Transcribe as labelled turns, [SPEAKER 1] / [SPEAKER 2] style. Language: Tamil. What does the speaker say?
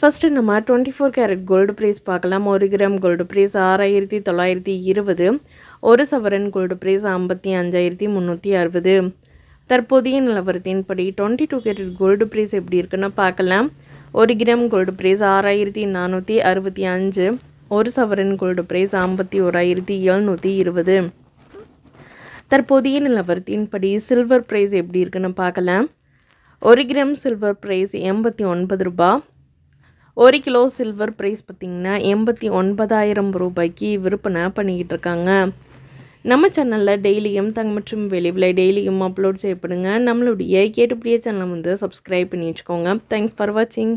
[SPEAKER 1] ஃபஸ்ட்டு நம்ம twenty four carat gold price பார்க்கலாம். ஒரு கிராம் கோல்டு ப்ரைஸ் ஆறாயிரத்தி தொள்ளாயிரத்தி இருபது. ஒரு சவரன் கோல்டு ப்ரைஸ் ஐம்பத்தி அஞ்சாயிரத்தி முந்நூற்றி அறுபது. தற்போதைய நிலவரத்தின்படி twenty two carat gold price எப்படி இருக்குன்னு பார்க்கலாம். ஒரு கிராம் கோல்டு ப்ரைஸ் ஆறாயிரத்தி நானூற்றி அறுபத்தி அஞ்சு. ஒரு சவரன் கோல்டு ப்ரைஸ் ஐம்பத்தி ஓராயிரத்தி எழுநூற்றி இருபது. தற்போதைய நிலவரத்தின்படி சில்வர் ப்ரைஸ் எப்படி இருக்குன்னு பார்க்கலாம். ஒரு கிராம் சில்வர் ப்ரைஸ் எண்பத்தி ஒன்பது ரூபாய். ஒரு கிலோ சில்வர் ப்ரைஸ் பார்த்திங்கன்னா எண்பத்தி ஒன்பதாயிரம் ரூபாய்க்கு விற்பனை பண்ணிக்கிட்டு இருக்காங்க. நம்ம சேனலில் டெய்லியும் தங்க மற்றும் வெளிவில் டெய்லியும் அப்லோட் செய்யப்படுங்க. நம்மளுடைய கேட்டுப்படியே சேனலை வந்து சப்ஸ்கிரைப் பண்ணி வச்சுக்கோங்க. தேங்க்ஸ் ஃபார் வாட்சிங்